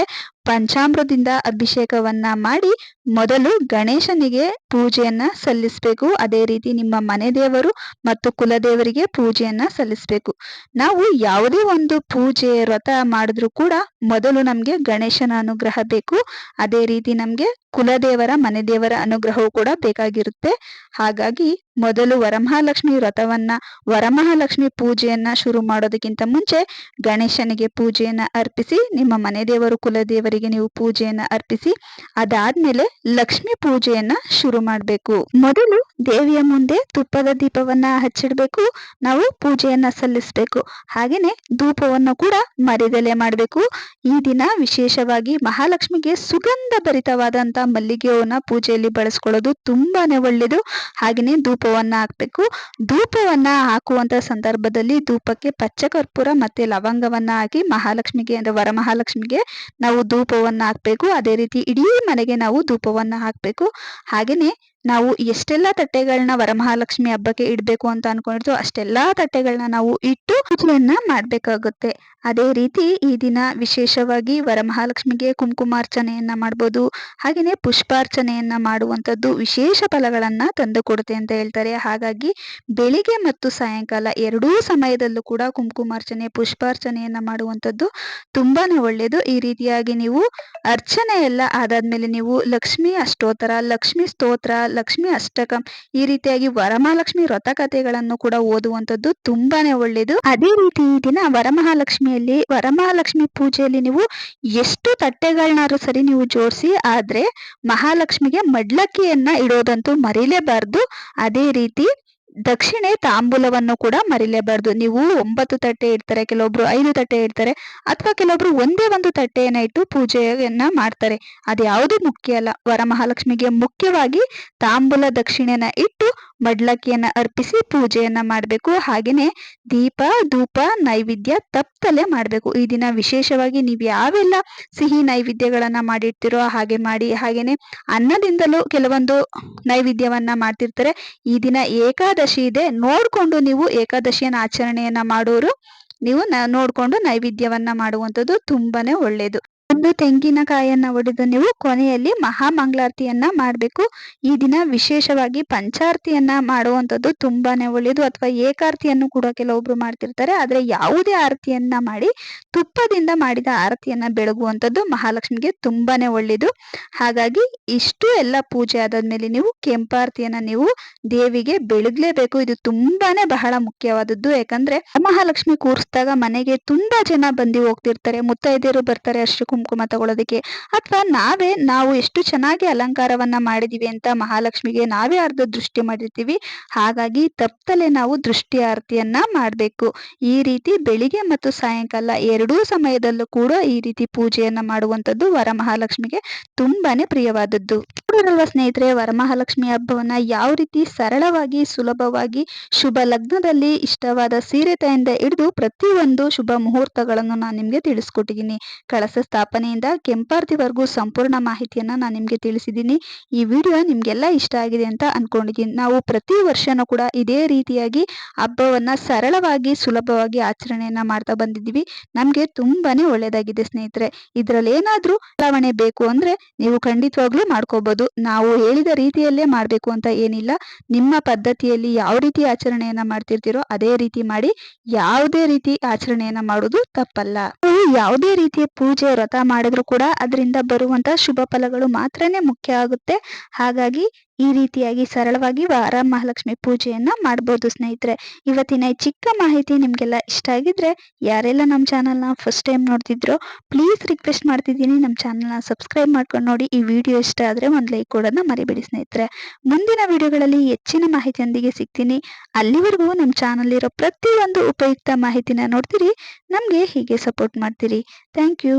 S1: ಪಂಚಾಮೃತದಿಂದ ಅಭಿಷೇಕವನ್ನ ಮಾಡಿ ಮೊದಲು ಗಣೇಶನಿಗೆ ಪೂಜೆಯನ್ನ ಸಲ್ಲಿಸಬೇಕು. ಅದೇ ರೀತಿ ನಿಮ್ಮ ಮನೆ ದೇವರು ಮತ್ತು ಕುಲದೇವರಿಗೆ ಪೂಜೆಯನ್ನ ಸಲ್ಲಿಸಬೇಕು. ನಾವು ಯಾವುದೇ ಒಂದು ಪೂಜೆ, ವ್ರತ ಮಾಡಿದ್ರು ಕೂಡ ಮೊದಲು ನಮಗೆ ಗಣೇಶನ ಅನುಗ್ರಹ ಬೇಕು. ಅದೇ ರೀತಿ ನಮ್ಗೆ ಕುಲದೇವರ, ಮನೆ ದೇವರ ಅನುಗ್ರಹವು ಕೂಡ ಬೇಕಾಗಿರುತ್ತೆ. ಹಾಗಾಗಿ ಮೊದಲು ವರಮಹಾಲಕ್ಷ್ಮಿ ವ್ರತವನ್ನ, ವರಮಹಾಲಕ್ಷ್ಮಿ ಪೂಜೆಯನ್ನ ಶುರು ಮಾಡೋದಕ್ಕಿಂತ ಮುಂಚೆ ಗಣೇಶನಿಗೆ ಪೂಜೆಯನ್ನ ಅರ್ಪಿಸಿ ನಿಮ್ಮ ಮನೆ ದೇವರು, ಕುಲದೇವರಿಗೆ ಮೊದಲಿಗೆ ನೀವು ಪೂಜೆಯನ್ನ ಅರ್ಪಿಸಿ, ಅದಾದ್ಮೇಲೆ ಲಕ್ಷ್ಮಿ ಪೂಜೆಯನ್ನ ಶುರು ಮಾಡಬೇಕು. ಮೊದಲು ದೇವಿಯ ಮುಂದೆ ತುಪ್ಪದ ದೀಪವನ್ನ ಹಚ್ಚಿಡ್ಬೇಕು, ನಾವು ಪೂಜೆಯನ್ನ ಸಲ್ಲಿಸಬೇಕು. ಹಾಗೇನೆ ಧೂಪವನ್ನು ಕೂಡ ಮರಿದಲೆ ಮಾಡಬೇಕು. ಈ ದಿನ ವಿಶೇಷವಾಗಿ ಮಹಾಲಕ್ಷ್ಮಿಗೆ ಸುಗಂಧ ಭರಿತವಾದಂತ ಮಲ್ಲಿಗೆ ಪೂಜೆಯಲ್ಲಿ ಬಳಸ್ಕೊಳ್ಳೋದು ತುಂಬಾನೇ ಒಳ್ಳೇದು. ಹಾಗೇನೆ ಧೂಪವನ್ನ ಹಾಕ್ಬೇಕು. ಧೂಪವನ್ನ ಹಾಕುವಂತ ಸಂದರ್ಭದಲ್ಲಿ ಧೂಪಕ್ಕೆ ಪಚ್ಚ ಕರ್ಪೂರ ಮತ್ತೆ ಲವಂಗವನ್ನ ಹಾಕಿ ಮಹಾಲಕ್ಷ್ಮಿಗೆ ಅಂದ್ರೆ ವರಮಹಾಲಕ್ಷ್ಮಿಗೆ ನಾವು ಧೂಪವನ್ನ ಹಾಕ್ಬೇಕು ಅದೇ ರೀತಿ ಇಡೀ ಮನೆಗೆ ನಾವು ಧೂಪವನ್ನು ಹಾಕಬೇಕು. ಹಾಗೇನೆ ನಾವು ಎಷ್ಟೆಲ್ಲ ತಟ್ಟೆಗಳನ್ನ ವರಮಹಾಲಕ್ಷ್ಮಿ ಹಬ್ಬಕ್ಕೆ ಇಡಬೇಕು ಅಂತ ಅನ್ಕೊಂಡಿರ್ತೀವೋ ಅಷ್ಟೆಲ್ಲ ತಟ್ಟೆಗಳನ್ನ ನಾವು ಇಟ್ಟು ಪೂಜೆಯನ್ನ ಮಾಡಬೇಕಾಗುತ್ತೆ. ಅದೇ ರೀತಿ ಈ ದಿನ ವಿಶೇಷವಾಗಿ ವರಮಹಾಲಕ್ಷ್ಮಿಗೆ ಕುಂಕುಮಾರ್ಚನೆಯನ್ನ ಮಾಡ್ಬೋದು ಹಾಗೆಯೇ ಪುಷ್ಪಾರ್ಚನೆಯನ್ನ ಮಾಡುವಂಥದ್ದು ವಿಶೇಷ ಫಲಗಳನ್ನ ತಂದು ಕೊಡುತ್ತೆ ಅಂತ ಹೇಳ್ತಾರೆ. ಹಾಗಾಗಿ ಬೆಳಿಗ್ಗೆ ಮತ್ತು ಸಾಯಂಕಾಲ ಎರಡೂ ಸಮಯದಲ್ಲೂ ಕೂಡ ಕುಂಕುಮಾರ್ಚನೆ, ಪುಷ್ಪಾರ್ಚನೆಯನ್ನ ಮಾಡುವಂಥದ್ದು ತುಂಬಾನೇ ಒಳ್ಳೆಯದು ಈ ರೀತಿಯಾಗಿ ನೀವು ಅರ್ಚನೆ ಎಲ್ಲ ಆದಾದ್ಮೇಲೆ ನೀವು ಲಕ್ಷ್ಮಿ ಅಷ್ಟೋತ್ತರ, ಲಕ್ಷ್ಮಿ ಸ್ತೋತ್ರ ಲಕ್ಷ್ಮಿ ಅಷ್ಟಕಂ. ಈ ರೀತಿಯಾಗಿ ವರಮಹಾಲಕ್ಷ್ಮಿ ವ್ರತ ಕಥೆಗಳನ್ನು ಕೂಡ ಓದುವಂಥದ್ದು ತುಂಬಾನೇ ಒಳ್ಳೆಯದು. ಅದೇ ರೀತಿ ಈ ದಿನ ವರಮಹಾಲಕ್ಷ್ಮಿಯಲ್ಲಿ, ವರಮಹಾಲಕ್ಷ್ಮಿ ಪೂಜೆಯಲ್ಲಿ ನೀವು ಎಷ್ಟು ತಟ್ಟೆಗಳನ್ನಾದ್ರೂ ಸರಿ ನೀವು ಜೋಡಿಸಿ, ಆದ್ರೆ ಮಹಾಲಕ್ಷ್ಮಿಗೆ ಮಡ್ಲಕ್ಕಿಯನ್ನ ಇಡೋದಂತೂ ಮರೀಲೇಬಾರ್ದು. ಅದೇ ರೀತಿ ದಕ್ಷಿಣೆ ತಾಂಬೂಲವನ್ನು ಕೂಡ ಮರಿಲೇಬಾರ್ದು. ನೀವು ಒಂಬತ್ತು ತಟ್ಟೆ ಇಡ್ತಾರೆ, ಕೆಲವೊಬ್ರು ಐದು ತಟ್ಟೆ ಇಡ್ತಾರೆ ಅಥವಾ ಕೆಲವೊಬ್ರು ಒಂದೇ ಒಂದು ತಟ್ಟೆಯನ್ನ ಇಟ್ಟು ಪೂಜೆಯನ್ನ ಮಾಡ್ತಾರೆ. ಅದ್ಯಾವುದು ಮುಖ್ಯ ಅಲ್ಲ. ವರಮಹಾಲಕ್ಷ್ಮಿಗೆ ಮುಖ್ಯವಾಗಿ ತಾಂಬೂಲ ದಕ್ಷಿಣೆನ ಇಟ್ಟು ಮಡ್ಲಕ್ಕಿಯನ್ನ ಅರ್ಪಿಸಿ ಪೂಜೆಯನ್ನ ಮಾಡಬೇಕು. ಹಾಗೇನೆ ದೀಪ, ಧೂಪ, ನೈವೇದ್ಯ ತಪ್ಪಲೆ ಮಾಡಬೇಕು. ಈ ದಿನ ವಿಶೇಷವಾಗಿ ನೀವು ಯಾವೆಲ್ಲ ಸಿಹಿ ನೈವೇದ್ಯಗಳನ್ನ ಮಾಡಿರ್ತೀರೋ ಹಾಗೆ ಮಾಡಿ, ಹಾಗೇನೆ ಅನ್ನದಿಂದಲೂ ಕೆಲವೊಂದು ನೈವೇದ್ಯವನ್ನ ಮಾಡ್ತಿರ್ತಾರೆ. ಈ ದಿನ ಏಕಾದಶಿ ಇದೆ ನೋಡ್ಕೊಂಡು ನೀವು ಏಕಾದಶಿಯನ್ನ ಆಚರಣೆಯನ್ನ ಮಾಡೋರು ನೀವು ನೋಡ್ಕೊಂಡು ನೈವೇದ್ಯವನ್ನ ಮಾಡುವಂಥದ್ದು ತುಂಬಾನೇ ಒಳ್ಳೆಯದು ಒಂದು ತೆಂಗಿನಕಾಯಿಯನ್ನು ಒಡೆದು ನೀವು ಕೊನೆಯಲ್ಲಿ ಮಹಾಮಂಗಳಾರತಿಯನ್ನ ಮಾಡಬೇಕು. ಈ ದಿನ ವಿಶೇಷವಾಗಿ ಪಂಚಾರತಿಯನ್ನ ಮಾಡುವಂಥದ್ದು ತುಂಬಾನೇ ಒಳ್ಳೆಯದು ಅಥವಾ ಏಕಾರತಿಯನ್ನು ಕೂಡ ಕೆಲವೊಬ್ರು ಮಾಡ್ತಿರ್ತಾರೆ. ಆದರೆ ಯಾವುದೇ ಆರತಿಯನ್ನ ಮಾಡಿ ತುಪ್ಪದಿಂದ ಮಾಡಿದ ಆರತಿಯನ್ನ ಬೆಳಗುವಂಥದ್ದು ಮಹಾಲಕ್ಷ್ಮಿಗೆ ತುಂಬಾನೇ ಒಳ್ಳೆಯದು ಹಾಗಾಗಿ ಇಷ್ಟು ಎಲ್ಲ ಪೂಜೆ ಆದಾದ್ಮೇಲೆ ನೀವು ಕೆಂಪಾರತಿಯನ್ನ ನೀವು ದೇವಿಗೆ ಬೆಳಗ್ಲೇಬೇಕು. ಇದು ತುಂಬಾನೇ ಬಹಳ ಮುಖ್ಯವಾದದ್ದು. ಯಾಕಂದ್ರೆ ಮಹಾಲಕ್ಷ್ಮಿ ಕೂರಿಸಿದಾಗ ಮನೆಗೆ ತುಂಬಾ ಜನ ಬಂದು ಹೋಗ್ತಿರ್ತಾರೆ. ಮುತ್ತೈದೆಯರು ಬರ್ತಾರೆ. ಅಷ್ಟು ಕುಂಕುಮ ತಗೊಳ್ಳೋದಕ್ಕೆ ಅಥವಾ ನಾವೇ, ನಾವು ಎಷ್ಟು ಚೆನ್ನಾಗಿ ಅಲಂಕಾರವನ್ನ ಮಾಡಿದೀವಿ ಅಂತ ಮಹಾಲಕ್ಷ್ಮಿಗೆ ನಾವೇ ಅರ್ಧ ದೃಷ್ಟಿ ಮಾಡಿರ್ತೀವಿ. ಹಾಗಾಗಿ ತಪ್ಪಲೆ ನಾವು ದೃಷ್ಟಿ ಆರತಿಯನ್ನ ಮಾಡಬೇಕು. ಈ ರೀತಿ ಬೆಳಿಗ್ಗೆ ಮತ್ತು ಸಾಯಂಕಾಲ ಎರಡೂ ಸಮಯದಲ್ಲೂ ಕೂಡ ಈ ರೀತಿ ಪೂಜೆಯನ್ನ ಮಾಡುವಂಥದ್ದು ವರಮಹಾಲಕ್ಷ್ಮಿಗೆ ತುಂಬಾನೇ ಪ್ರಿಯವಾದದ್ದು. ನೋಡಿರಲ್ವಾ ಸ್ನೇಹಿತರೆ, ವರಮಹಾಲಕ್ಷ್ಮಿ ಹಬ್ಬವನ್ನ ಯಾವ ರೀತಿ ಸರಳವಾಗಿ, ಸುಲಭವಾಗಿ, ಶುಭ ಲಗ್ನದಲ್ಲಿ ಇಷ್ಟವಾದ ಸೀರೆತೆಯಿಂದ ಹಿಡಿದು ಪ್ರತಿಯೊಂದು ಶುಭ ಮುಹೂರ್ತಗಳನ್ನು ನಾನು ನಿಮ್ಗೆ ತಿಳಿಸ್ಕೊಟ್ಟಿದ್ದೀನಿ. ಕಳಸ ಸ್ಥಾಪನೆಯಿಂದ ಕೆಂಪಾರ್ತಿವರೆಗೂ ಸಂಪೂರ್ಣ ಮಾಹಿತಿಯನ್ನ ನಾನು ನಿಮ್ಗೆ ತಿಳಿಸಿದ್ದೀನಿ. ಈ ವಿಡಿಯೋ ನಿಮ್ಗೆಲ್ಲ ಇಷ್ಟ ಆಗಿದೆ ಅಂತ ಅನ್ಕೊಂಡಿದ್ದೀನಿ. ನಾವು ಪ್ರತಿ ವರ್ಷನೂ ಕೂಡ ಇದೇ ರೀತಿಯಾಗಿ ಹಬ್ಬವನ್ನ ಸರಳವಾಗಿ, ಸುಲಭವಾಗಿ ಆಚರಣೆಯನ್ನ ಮಾಡ್ತಾ ಬಂದಿದ್ದೀವಿ. ನಮ್ಗೆ ತುಂಬಾನೇ ಒಳ್ಳೇದಾಗಿದೆ ಸ್ನೇಹಿತರೆ. ಇದರಲ್ಲಿ ಏನಾದ್ರೂ ಬದಲಾವಣೆ ಬೇಕು ಅಂದ್ರೆ ನೀವು ಖಂಡಿತವಾಗ್ಲೂ ಮಾಡ್ಕೋಬಹುದು ನಾವು ಹೇಳಿದ ರೀತಿಯಲ್ಲೇ ಮಾಡಬೇಕು ಅಂತ ಏನಿಲ್ಲ. ನಿಮ್ಮ ಪದ್ಧತಿಯಲ್ಲಿ ಯಾವ ರೀತಿ ಆಚರಣೆಯನ್ನ ಮಾಡ್ತಿರ್ತೀರೋ ಅದೇ ರೀತಿ ಮಾಡಿ. ಯಾವುದೇ ರೀತಿ ಆಚರಣೆಯನ್ನ ಮಾಡೋದು ತಪ್ಪಲ್ಲ. ಯಾವುದೇ ರೀತಿಯ ಪೂಜೆ, ವ್ರತ ಮಾಡಿದ್ರು ಕೂಡ ಅದರಿಂದ ಬರುವಂತ ಶುಭ ಫಲಗಳು ಮಾತ್ರನೇ ಮುಖ್ಯ ಆಗುತ್ತೆ. ಹಾಗಾಗಿ ಈ ರೀತಿಯಾಗಿ ಸರಳವಾಗಿ ವಾರ ಮಹಾಲಕ್ಷ್ಮಿ ಪೂಜೆಯನ್ನ ಮಾಡ್ಬೋದು ಸ್ನೇಹಿತರೆ. ಇವತ್ತಿನ ಚಿಕ್ಕ ಮಾಹಿತಿ ನಿಮಗೆಲ್ಲ ಇಷ್ಟ ಆಗಿದ್ರೆ ಯಾರೆಲ್ಲ ನಮ್ಮ ಚಾನಲ್ನ ಫಸ್ಟ್ ಟೈಮ್ ನೋಡ್ತಿದ್ರೋ ಪ್ಲೀಸ್ ರಿಕ್ವೆಸ್ಟ್ ಮಾಡ್ತಿದ್ದೀನಿ. ನಮ್ಮ ಚಾನಲ್ನ ಸಬ್ಸ್ಕ್ರೈಬ್ ಮಾಡ್ಕೊಂಡು ನೋಡಿ. ಈ ವಿಡಿಯೋ ಇಷ್ಟ ಆದರೆ ಒಂದು ಲೈಕ್ ಕೊಡೋದನ್ನ ಮರಿಬೇಡಿ ಸ್ನೇಹಿತರೆ. ಮುಂದಿನ ವಿಡಿಯೋಗಳಲ್ಲಿ ಹೆಚ್ಚಿನ ಮಾಹಿತಿಯೊಂದಿಗೆ ಸಿಗ್ತೀನಿ. ಅಲ್ಲಿವರೆಗೂ ನಮ್ಮ ಚಾನಲ್ ಇರೋ ಪ್ರತಿಯೊಂದು ಉಪಯುಕ್ತ ಮಾಹಿತಿನ ನೋಡ್ತೀರಿ. ನಮಗೆ ಹೀಗೆ ಸಪೋರ್ಟ್ ಮಾಡ್ತೀರಿ. Thank you